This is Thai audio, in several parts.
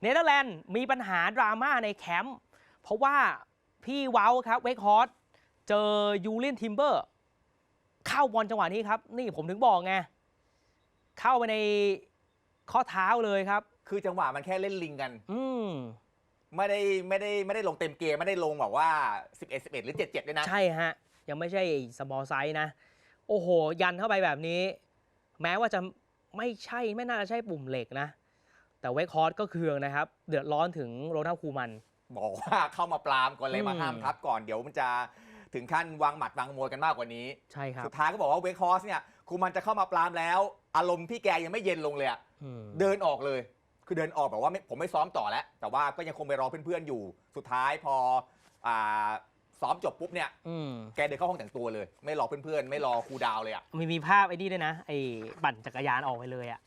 เนเธอร์แลนด์มีปัญหาดราม่าในแคมป์เพราะว่าพี่เว้าครับเวกฮอร์สเจอยูเลียนทิมเบอร์เข้าบอลจังหวะนี้ครับ นี่ผมถึงบอกไง เข้าไปในข้อเท้าเลยครับ คือจังหวะมันแค่เล่นลิงกัน อืมไม่ได้ไม่ได้ไม่ได้ลงเต็มเกม ไม่ได้ลงแบบว่า 11 11 หรือ 7 7ด้วยนะ ใช่ฮะ ยังไม่ใช่สมอลไซส์นะ โอ้โห ยันเข้าไปแบบนี้ แม้ว่าจะไม่ใช่ไม่น่าจะใช่ปุ่มเหล็กนะ แต่เวกฮอร์สก็เคืองนะครับ เดือดร้อนถึงโรนัลคูมัน บอกว่าเข้ามาปรามก่อนเลยมาอืมห้ามทับก่อนเดี๋ยวมันจะถึงขั้นวางหมัดวางมวยกันมากกว่านี้ใช่ครับสุดท้ายก็บอกว่าเวคฮอสเนี่ยครูมันจะเข้ามาปรามแล้ว อารมณ์พี่แกยังไม่เย็นลงเลยอะอืมเดินออกเลย คือเดินออกแบบว่าไม่ผมไม่ซ้อมต่อแล้ว แต่ว่าก็ยังคงไปรอเพื่อนๆอยู่ สุดท้ายพออ่าซ้อมจบปุ๊บเนี่ยอืมแกเดินเข้าห้องแต่งตัวเลย ไม่รอเพื่อนๆ ไม่รอครูดาวเลยอะมีมีภาพไอ้นี่ด้วยนะไอ้ปั่นจักรยานออกไปเลยอะ่ะ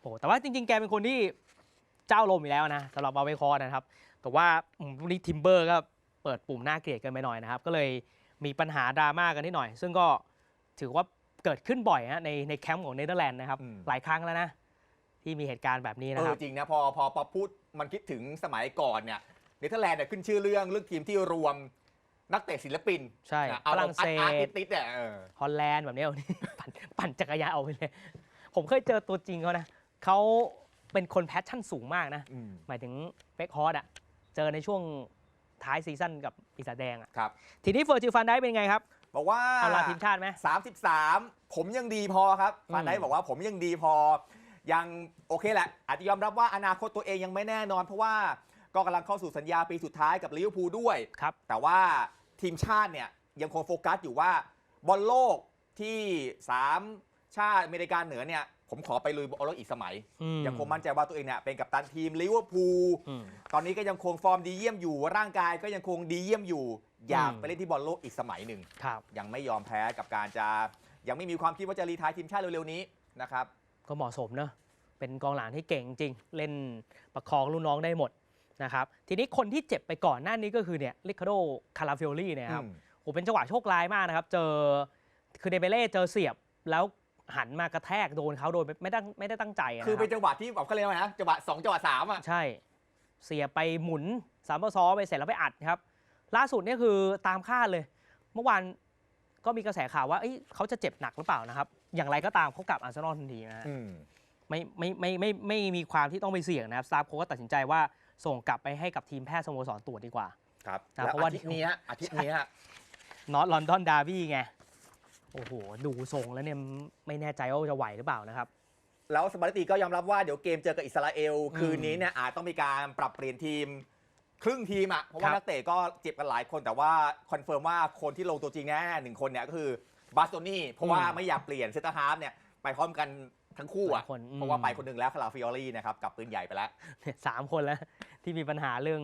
โอ้แต่ว่าจริงๆ แกเป็นคนที่ เจ้าลมอยู่แล้วนะสำหรับวาเวคอร์นะครับ แต่ว่าอืมวันนี้ทิมเบอร์ก็เปิดปุ่มหน้าเกลียดเกันไปหน่อยนะครับ ก็เลยมีปัญหาดราม่ากันนิดหน่อย ซึ่งก็ถือว่าเกิดขึ้นบ่อยฮะในในแคมป์ของเนเธอร์แลนด์นะครับ หลายครั้งแล้วนะ ที่มีเหตุการณ์แบบนี้เอนะคอรับจริงนะพอพอพอพูดมันคิดถึงสมัยก่อนเนี่ยเนเธอร์แลนด์เนี่ยขึ้นชื่อเรื่องเรื่องทีมที่รวมนักเตะศิลปิน ใช่นะฝรั่งเศอาร์สติติสเนี่ยเออฮอลแลนด์แบบนี้วันนี้ปั่นปั่นจักรยานออกไปเลย ผมเคยเจอตัวจริงเขานะเขา เป็นคนแพชชั่นสูงมากนะ อืมหมายถึงเบคฮอร์ดอะเจอในช่วงท้ายซีซั่นกับอีสาแดงอะครับ ทีนี้เฟอร์จิลฟันได้เป็นไงครับ บอกว่า เอาลาทีมชาติไหม 33 ผมยังดีพอครับอืมฟานไดบอกว่าผมยังดีพอ ยังโอเคแหละ อาจจะยอมรับว่าอนาคตตัวเองยังไม่แน่นอน เพราะว่าก็กำลังเข้าสู่สัญญาปีสุดท้ายกับลิเวอร์พูลด้วย ครับ แต่ว่าทีมชาติเนี่ยยังคงโฟกัสอยู่ว่าบอลโลกที่ 3 ชาติอเมริกาเหนือเนี่ย ผมขอไปลุยบอลโลกอีกสมัยอืมยังคงมั่นใจว่าตัวเองเนี่ยเป็นกัปตันทีมลิเวอร์พูลอืมตอนนี้ก็ยังคงฟอร์มดีเยี่ยมอยู่ ร่างกายก็ยังคงดีเยี่ยมอยู่ อยากอืมไปเล่นที่บอลโลกอีกสมัยหนึ่งครับยังไม่ยอมแพ้กับการจะยังไม่มีความคิดว่าจะรีไทายทีมชาติเร็วๆนี้นะครับก็เหมาะสมเนอะเป็นกองหลังที่เก่งจริง เล่นประคองลูกน้องได้หมดนะครับทีนี้คนที่เจ็บไปก่อนหน้านี้ก็คือเนี่ยลิคาโดคาราฟิโอลี่เนี่ยครับอืมโอ้เป็นจังหวะโชคร้ายมากนะครับ เจอคือเดเบเล่เจอเสียบแล้ว หันมากระแทกโดนเขาโดยไม่ไม่ได้ไม่ได้ตั้งใจะคือเป็นนะรับจังหวะที่แบบเขาเรียกว่านะจังหวะสองจังหวะสามอะใช่ เสียบไปหมุนสามปซอไปเสร็จแล้วไปอัดครับ ล่าสุดเนี่ยคือตามคาดเลย เมื่อวานก็มีกระแสข่าวว่าเอ้ยเขาจะเจ็บหนักหรือเปล่านะครับ อย่างไรก็ตามเขากลับอาร์เซนอลทันทีนะฮะอืมไม่ไม่ไม่ไม่ไม่ไม่มีความที่ต้องไปเสี่ยงนะครับซาบโค้ชก็ตัดสินใจว่าส่งกลับไปให้กับทีมแพทย์สโมสรตรวจดีกว่า ครับนะแล้วเพราะว่าอาทิตย์นี้ฮะอาทิตย์นี้ฮะนอตลอนดอนดาร์บี้ไง โอ้โห ดูทรงแล้วเนี่ยไม่แน่ใจว่าจะไหวหรือเปล่านะครับ แล้วสปาร์ติก็ยอมรับว่าเดี๋ยวเกมเจอกับอิสราเอลอืมคืนนี้เนี่ยอาจต้องมีการปรับเปลี่ยนทีม ครึ่งทีมอะเพราะครัว่าบนักเตะก็เจ็บกันหลายคนแต่ว่าคอนเฟิร์มว่าคนที่ลงตัวจริงแน่ๆหนึ่งคนเนี่ยก็คือบาสโตนี่เพราะว่าไม่อยากเปลี่ยนเซนเตอร์ฮาร์ฟเนี่ยไปพร้อมกันทั้งคู่หอะลายคนอืมเพราะว่าไปคนหนึ่งแล้วคาราฟิออรี่นะครับกับปืนใหญ่ไปแล้วเนี่ยสามคนแล้วที่มีปัญหาเรื่อง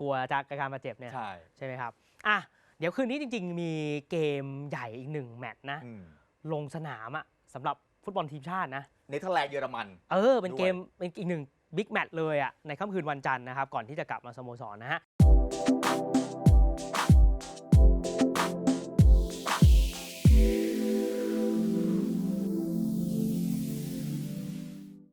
กลัวจากการบาดเจ็บเนี่ยใช่ใช่ไหมครับอะเดี๋ยวคืนนี้จริง ๆ มีเกมใหญ่อีกหนึ่งแมตช์นะ อืมลงสนามอะสำหรับฟุตบอลทีมชาตินะ เนเธอร์แลนด์เยอรมัน เออ เป็นด้วยเกมเป็นอีกหนึ่งบิ๊กแมตช์เลยอะในค่ำคืนวันจันทร์นะครับ ก่อนที่จะกลับมาสโมสรนะฮะ